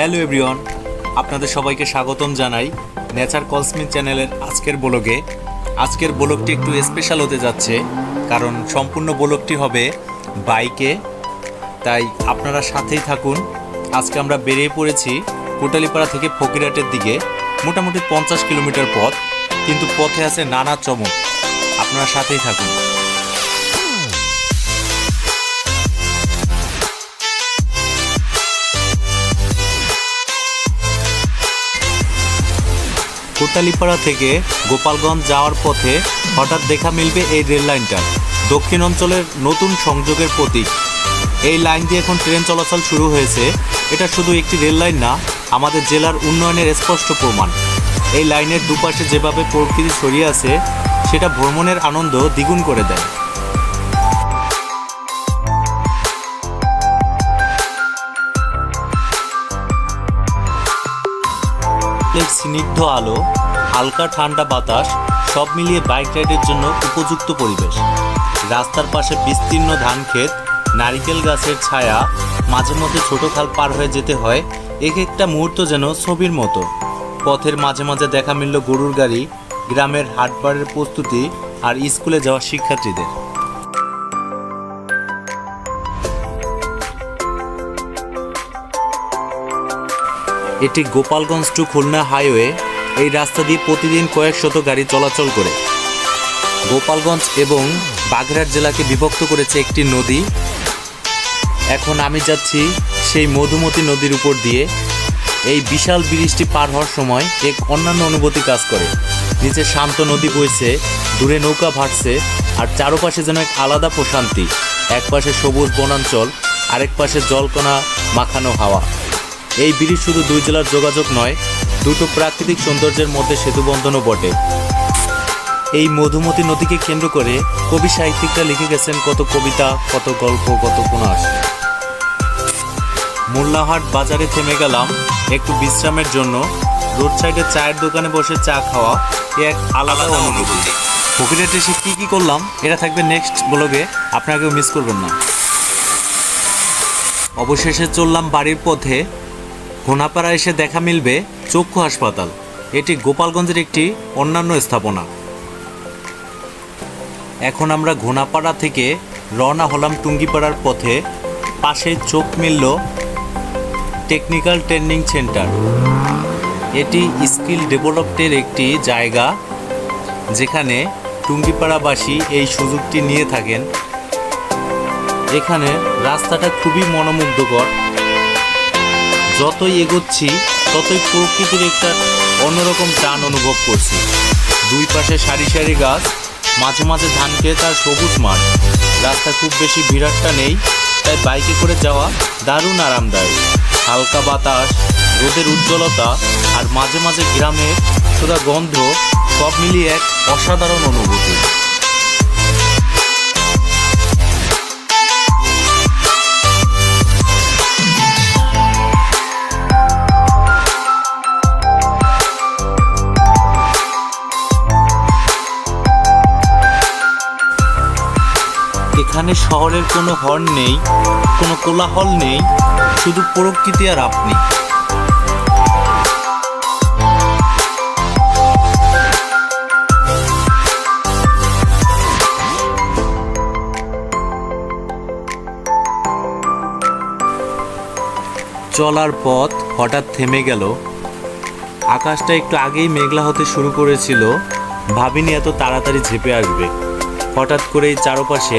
Hello everyone, আপনাদের সবাইকে স্বাগতম জানাই নেচার কলসমিন চ্যানেলের আজকের ব্লগে। আজকের ব্লগটি একটু স্পেশাল হতে যাচ্ছে, কারণ সম্পূর্ণ ব্লগটি হবে বাইকে। তাই আপনারা সাথেই থাকুন। আজকে আমরা বেরিয়ে পড়েছি কোটালিপাড়া থেকে ফকিরহাটের দিকে, মোটামুটি পঞ্চাশ কিলোমিটার পথ, কিন্তু পথে আছে নানা চমক। আপনারা সাথেই থাকুন। কোটালীপাড়া থেকে গোপালগঞ্জ যাওয়ার পথে হঠাৎ দেখা মিলবে এই রেল লাইনটা। দক্ষিণ অঞ্চলের নতুন সংযোগের প্রতীক। এই লাইন দিয়ে এখন ট্রেন চলাচল শুরু হয়েছে। এটা শুধু একটি রেল লাইন না, আমাদের জেলার উন্নয়নের স্পষ্ট প্রমাণ। এই লাইনের দুপাশে যেভাবে প্রকৃতি ছড়িয়ে আছে, সেটা ভ্রমণের আনন্দ দ্বিগুণ করে দেয়। এর স্নিগ্ধ আলো, হালকা ঠান্ডা বাতাস, সব মিলিয়ে বাইক রাইডের জন্য উপযুক্ত পরিবেশ। রাস্তার পাশে বিস্তীর্ণ ধান ক্ষেত নারিকেল গাছের ছায়া, মাঝে মধ্যে ছোট খাল পার হয়ে যেতে হয়, এক একটা মুহূর্ত যেন ছবির মতো। পথের মাঝে মাঝে দেখা মিলল গরুর গাড়ি, গ্রামের হাটবারের প্রস্তুতি আর স্কুলে যাওয়া শিক্ষার্থীদের। এটি গোপালগঞ্জ টু খুলনা হাইওয়ে, এই রাস্তা দিয়ে প্রতিদিন কয়েক শত গাড়ি চলাচল করে। গোপালগঞ্জ এবং বাগেরহাট জেলাকে বিভক্ত করেছে একটি নদী। এখন আমি যাচ্ছি সেই মধুমতি নদীর উপর দিয়ে। এই বিশাল ব্রিজটি পার হওয়ার সময় এক অন্যান্য অনুভূতি কাজ করে। নিচে শান্ত নদী বইছে, দূরে নৌকা ভাসছে, আর চারপাশে যেন এক আলাদা প্রশান্তি। এক পাশে সবুজ বনাঞ্চল, আরেক পাশে জলকণা মাখানো হাওয়া। এই ব্রিজ শুধু দুই জেলার যোগাযোগ নয় দুটো প্রাকৃতিক সৌন্দর্যের মধ্যে সেতুবন্ধনও বটে। এই মধুমতি নদীকে কেন্দ্র করে কবি সাহিত্যিকরা লিখে গেছেন কত কবিতা কত গল্প কত উপন্যাস। মোল্লাহাট বাজারে থেমে গেলাম একটু বিশ্রামের জন্য। রোড সাইডে চায়ের দোকানে বসে চা খাওয়া এ এক আলাদা অনুভূতি। ফকিরেট এসে কী কী করলাম এটা থাকবে নেক্সট ব্লগে আপনাকেও মিস করবেন না। অবশেষে চললাম বাড়ির পথে ঘোনাপাড়া এসে দেখা মিলবে চক্ষু হাসপাতাল। এটি গোপালগঞ্জের একটি অন্যান্য স্থাপনা। এখন আমরা ঘোনাপাড়া থেকে রওনা হলাম টুঙ্গিপাড়ার পথে। পাশে চোখ মিলল টেকনিক্যাল ট্রেনিং সেন্টার। এটি স্কিল ডেভেলপমেন্টের একটি জায়গা, যেখানে টুঙ্গিপাড়াবাসী এই সুযোগটি নিয়ে থাকেন। এখানে রাস্তাটা খুবই মনোমুগ্ধকর। যতই এগোচ্ছি, ততই প্রকৃতির একটা অন্যরকম টান অনুভব করছি। দুই পাশে সারি সারি গাছ, মাঝে মাঝে ধান ক্ষেত আর সবুজ মাঠ। রাস্তা খুব বেশি ভিড়াটটা নেই, তাই বাইকে করে যাওয়া দারুণ আরামদায়ক। হালকা বাতাস, রোদের উজ্জ্বলতা আর মাঝে মাঝে গ্রামের সোদা গন্ধ সব মিলিয়ে এক অসাধারণ অনুভূতি। এখানে শহরের কোনো হর্ন নেই, কোনো কোলাহল নেই, শুধু প্রকৃতি আর আপনি। চলার পথ হঠাৎ থেমে গেল। আকাশটা একটু আগেই মেঘলা হতে শুরু করেছিল। ভাবিনি এত তাড়াতাড়ি ঝেপে আসবে। হঠাৎ করেই চারপাশে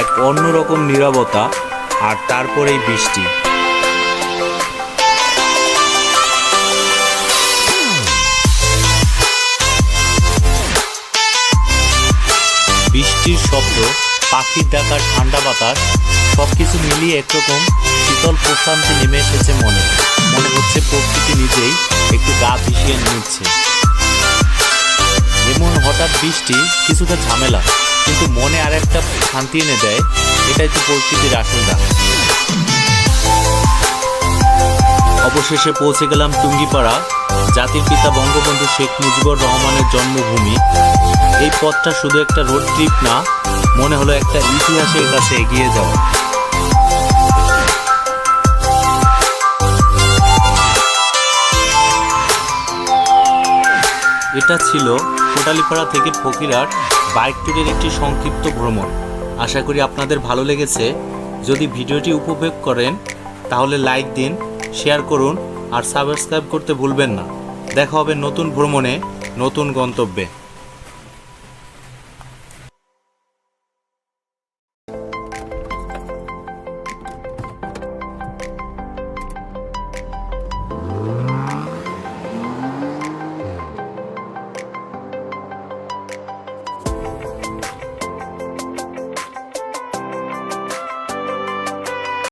এক অন্যরকম নিরবতা আর তারপরেই বৃষ্টি। বৃষ্টির শব্দ, পাখির ডাকার ঠান্ডা বাতাস সব কিছু মিলিয়ে একরকম শীতল প্রশান্তি নেমে এসেছে মনে। মনে হচ্ছে প্রকৃতি নিজেই একটু গা ভিসিয়ে নিচ্ছে। এমন হঠাৎ বৃষ্টি কিছুটা ঝামেলা। কিন্তু মনে আর একটা শান্তি এনে দেয়, এটাই তো প্রকৃতির আসল দাম অবশেষে পৌঁছে গেলাম টুঙ্গিপাড়া, জাতির পিতা বঙ্গবন্ধু শেখ মুজিবুর রহমানের জন্মভূমি। এই পথটা শুধু একটা রোড ট্রিপ না, মনে হলো একটা ইতিহাসের কাছে এগিয়ে যাওয়া। এটা ছিল কোটালিপাড়া থেকে ফকিরহাট বাইক ট্যুরের একটি সংক্ষিপ্ত ভ্রমণ। আশা করি আপনাদের ভালো লেগেছে। যদি ভিডিওটি উপভোগ করেন, তাহলে লাইক দিন, শেয়ার করুন, আর সাবস্ক্রাইব করতে ভুলবেন না। দেখা হবে নতুন ভ্রমণে নতুন গন্তব্যে।